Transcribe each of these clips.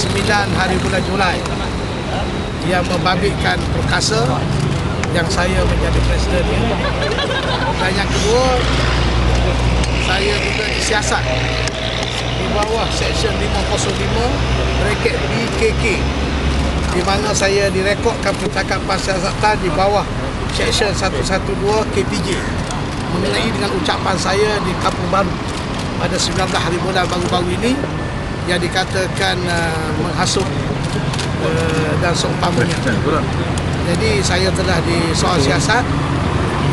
uh, 9 hari bulan Julai yang membabitkan perkasa yang saya menjadi presiden. Dan yang kedua saya juga disiasat di bawah Seksyen 505 bracket BKK di mana saya direkodkan percakapan siasatan di bawah Seksyen 112 KPJ mengenai dengan ucapan saya di Kampung Baru pada 19 hari bulan baru-baru ini yang dikatakan uh, menghasut uh, dan seumpamanya. Jadi saya telah di soal siasat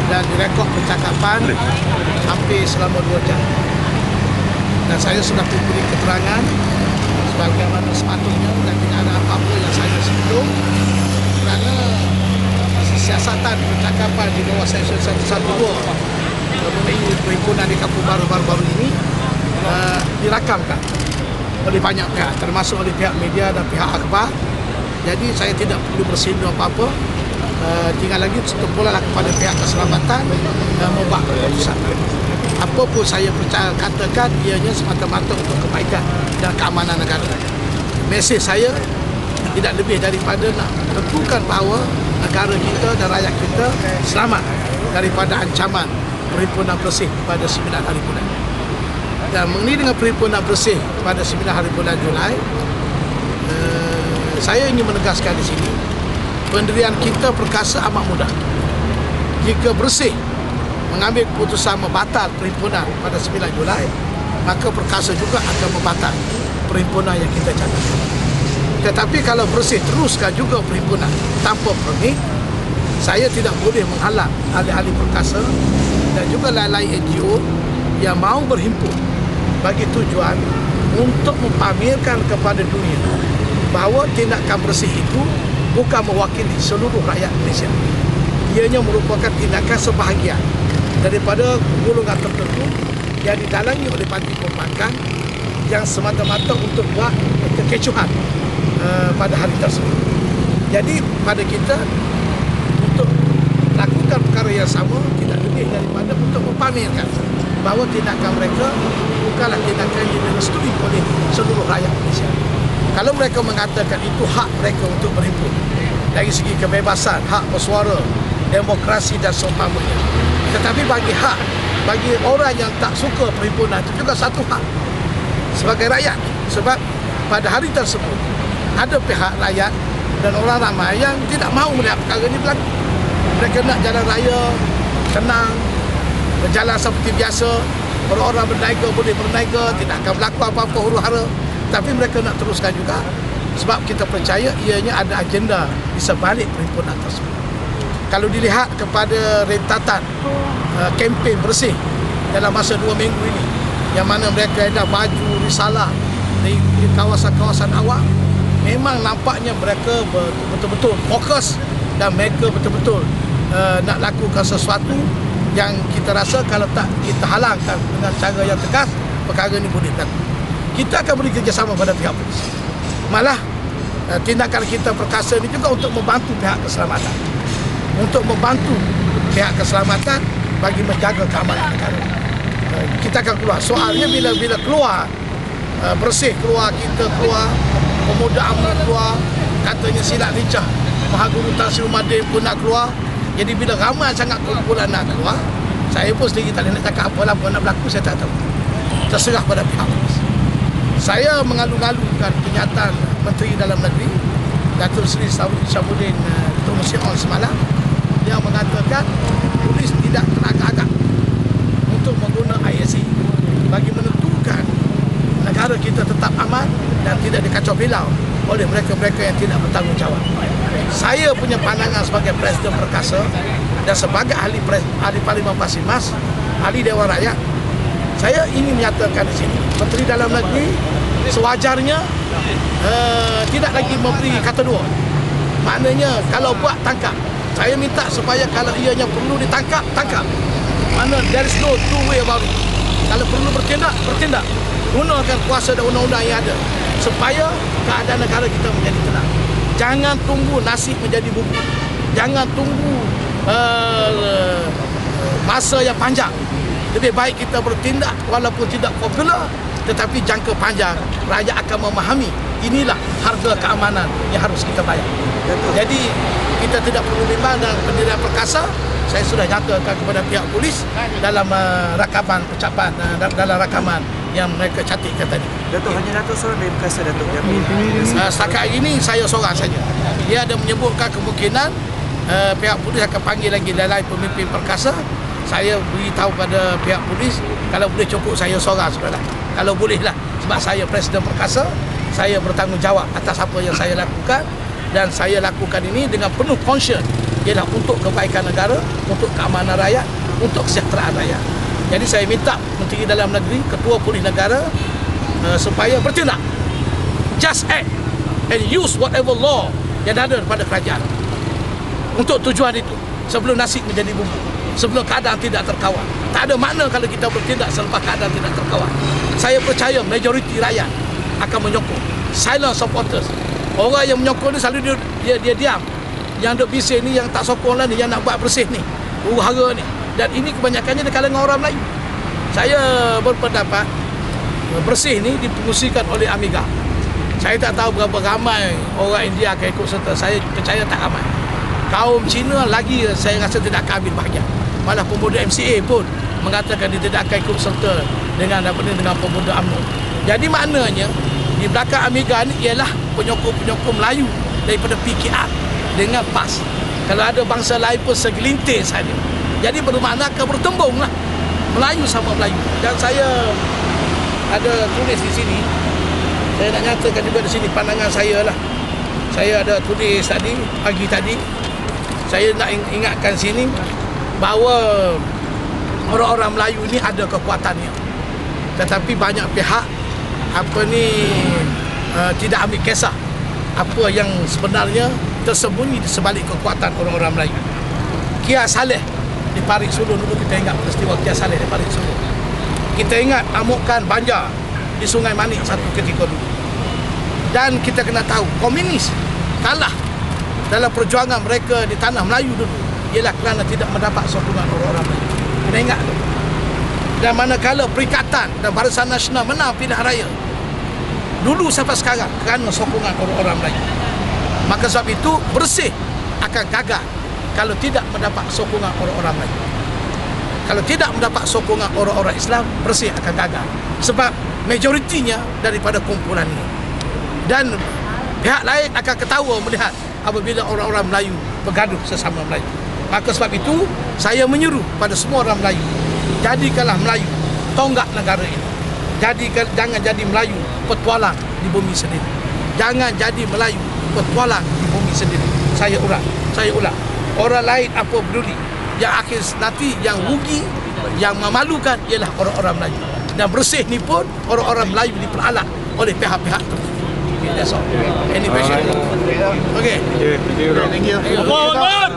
dan direkod percakapan hampir selama 2 jam. Dan saya sudah memberi keterangan sebagaimana sepatutnya dan tidak ada apa-apa yang saya singgung kerana siasatan percakapan di bawah Seksyen 112 mengenai perhimpunan di Kampung Baru baru-baru ini uh, dirakamkan oleh banyak pihak termasuk oleh pihak media dan pihak akhbar. Jadi saya tidak perlu bersinggung apa-apa. Uh, tinggal lagi terpulanglah kepada pihak keselamatan dan membuat keputusan. Apa pun saya percaya katakan ianya semata-mata untuk kebaikan dan keamanan negara. Mesej saya tidak lebih daripada nak tentukan bahawa negara kita dan rakyat kita selamat daripada ancaman perhimpunan bersih pada 9 hari bulan dan mengenai dengan perhimpunan bersih pada 9 hari bulan Julai eh, saya ingin menegaskan di sini pendirian kita perkasa amat mudah. Jika bersih mengambil keputusan membatal perhimpunan pada 9 Julai maka perkasa juga akan membatal perhimpunan yang kita cadangkan tetapi kalau bersih teruskan juga perhimpunan tanpa permit saya tidak boleh menghalang ahli-ahli perkasa dan juga lain-lain NGO yang mahu berhimpun bagi tujuan untuk mempamerkan kepada dunia bahawa tindakan bersih itu bukan mewakili seluruh rakyat Malaysia. Ianya merupakan tindakan sebahagian daripada golongan tertentu yang didalangi oleh parti pembangkang yang semata-mata untuk buat kekecohan uh, pada hari tersebut. Jadi pada kita untuk lakukan perkara yang sama tidak lebih daripada untuk mempamerkan bahawa tindakan mereka bukanlah tindakan yang direstui oleh seluruh rakyat Malaysia. Kalau mereka mengatakan itu hak mereka untuk berhimpun dari segi kebebasan, hak bersuara, demokrasi dan seumpamanya. Tetapi bagi hak, bagi orang yang tak suka perhimpunan itu juga satu hak sebagai rakyat. Sebab pada hari tersebut ada pihak rakyat dan orang ramai yang tidak mahu melihat perkara ini berlaku. Mereka nak jalan raya tenang, berjalan seperti biasa, orang-orang berniaga boleh berniaga, tidak akan berlaku apa-apa huru hara. Tapi mereka nak teruskan juga sebab kita percaya ianya ada agenda di sebalik perhimpunan tersebut. Kalau dilihat kepada rentatan uh, kempen bersih dalam masa dua minggu ini yang mana mereka ada baju risalah di, di kawasan-kawasan awam memang nampaknya mereka betul-betul fokus dan mereka betul-betul uh, nak lakukan sesuatu yang kita rasa kalau tak kita halangkan dengan cara yang tegas perkara ini boleh berlaku. Kita akan beri kerjasama pada pihak polis malah uh, tindakan kita perkasa ini juga untuk membantu pihak keselamatan. Untuk membantu pihak keselamatan bagi menjaga keamanan negara. Uh, kita akan keluar. Soalnya bila bila keluar uh, bersih keluar kita keluar pemuda amal keluar katanya silat lincah Mahaguru Tan Sri Madin pun nak keluar jadi bila ramai sangat kumpulan nak keluar saya pun sendiri tak nak cakap apa apa nak berlaku saya tak tahu terserah pada pihak saya mengalu-alukan kenyataan Menteri Dalam Negeri Datuk Seri Syabuddin uh, Tun Syion semalam yang mengatakan polis tidak teragak-agak untuk menggunakan ISC bagi menentukan negara kita tetap aman dan tidak dikacau bilau oleh mereka-mereka yang tidak bertanggungjawab. Saya punya pandangan sebagai Presiden Perkasa dan sebagai ahli pres, ahli Parlimen Pasir Mas, ahli Dewan Rakyat, saya ingin menyatakan di sini, Menteri Dalam Negeri sewajarnya uh, tidak lagi memberi kata dua. Maknanya kalau buat tangkap, saya minta supaya kalau ianya perlu ditangkap, tangkap. Mana there is no two way about. Kalau perlu bertindak, bertindak. Gunakan kuasa dan undang-undang yang ada supaya keadaan negara kita menjadi tenang. Jangan tunggu nasib menjadi bubur. Jangan tunggu uh, masa yang panjang. Lebih baik kita bertindak walaupun tidak popular tetapi jangka panjang rakyat akan memahami inilah harga keamanan yang harus kita bayar. Jadi kita tidak perlu bimbang dengan pendirian perkasa saya sudah nyatakan kepada pihak polis dalam uh, rakaman ucapan uh, dalam rakaman yang mereka catatkan tadi. Datuk hanya Datuk seorang dari Perkasa Datuk Jamil. Uh, setakat ini saya seorang saja. Dia ada menyebutkan kemungkinan uh, pihak polis akan panggil lagi lain pemimpin perkasa. Saya beritahu pada pihak polis kalau boleh cukup saya seorang saudara. Kalau bolehlah sebab saya presiden perkasa, saya bertanggungjawab atas apa yang saya lakukan dan saya lakukan ini dengan penuh conscious ialah untuk kebaikan negara, untuk keamanan rakyat, untuk kesejahteraan rakyat. Jadi saya minta Menteri Dalam Negeri, Ketua Polis Negara uh, supaya bertindak. Just act and use whatever law yang ada pada kerajaan. Untuk tujuan itu, sebelum nasi menjadi bumbu. Sebelum keadaan tidak terkawal. Tak ada makna kalau kita bertindak selepas keadaan tidak terkawal. Saya percaya majoriti rakyat akan menyokong. Silent supporters. Orang yang menyokong ni selalu dia, dia, dia diam. Yang duk bising ni yang tak sokong lah ni yang nak buat bersih ni huru ni. Dan ini kebanyakannya di kalangan orang Melayu. Saya berpendapat bersih ni dipengusikan oleh Amiga. Saya tak tahu berapa ramai orang India akan ikut serta. Saya percaya tak ramai. Kaum Cina lagi saya rasa tidak akan ambil bahagian malah pemuda MCA pun mengatakan dia tidak akan ikut serta dengan apa ni dengan pemuda UMNO jadi maknanya di belakang Amiga ni ialah penyokong-penyokong Melayu daripada PKR dengan PAS. Kalau ada bangsa lain pun segelintir saja. Jadi bermakna akan bertembung lah. Melayu sama Melayu. Dan saya ada tulis di sini. Saya nak nyatakan juga di sini pandangan saya lah. Saya ada tulis tadi, pagi tadi. Saya nak ingatkan sini bahawa orang-orang Melayu ni ada kekuatannya. Tetapi banyak pihak apa ni uh, tidak ambil kisah apa yang sebenarnya tersembunyi di sebalik kekuatan orang-orang Melayu. Kia Saleh di Parit Sulu dulu kita ingat peristiwa Kia Saleh di Parit Sulu. Kita ingat amukan banjar di Sungai Manik satu ketika dulu. Dan kita kena tahu komunis kalah dalam perjuangan mereka di tanah Melayu dulu ialah kerana tidak mendapat sokongan orang-orang Melayu. Kena ingat tu. Dan manakala Perikatan dan Barisan Nasional menang pilihan raya dulu sampai sekarang kerana sokongan orang-orang Melayu. Maka sebab itu bersih akan gagal kalau tidak mendapat sokongan orang-orang lain. Kalau tidak mendapat sokongan orang-orang Islam, bersih akan gagal. Sebab majoritinya daripada kumpulan ini. Dan pihak lain akan ketawa melihat apabila orang-orang Melayu bergaduh sesama Melayu. Maka sebab itu, saya menyuruh pada semua orang Melayu, jadikanlah Melayu tonggak negara ini. Jadikan, jangan jadi Melayu petualang di bumi sendiri. Jangan jadi Melayu bertualang di bumi sendiri. Saya ulang, saya ulang. Orang lain apa peduli. Yang akhir nanti yang rugi, yang memalukan ialah orang-orang Melayu. Dan bersih ni pun orang-orang Melayu diperalat oleh pihak-pihak tertentu. Okay, that's all. Any question? Okay. Thank you. Thank you. Allah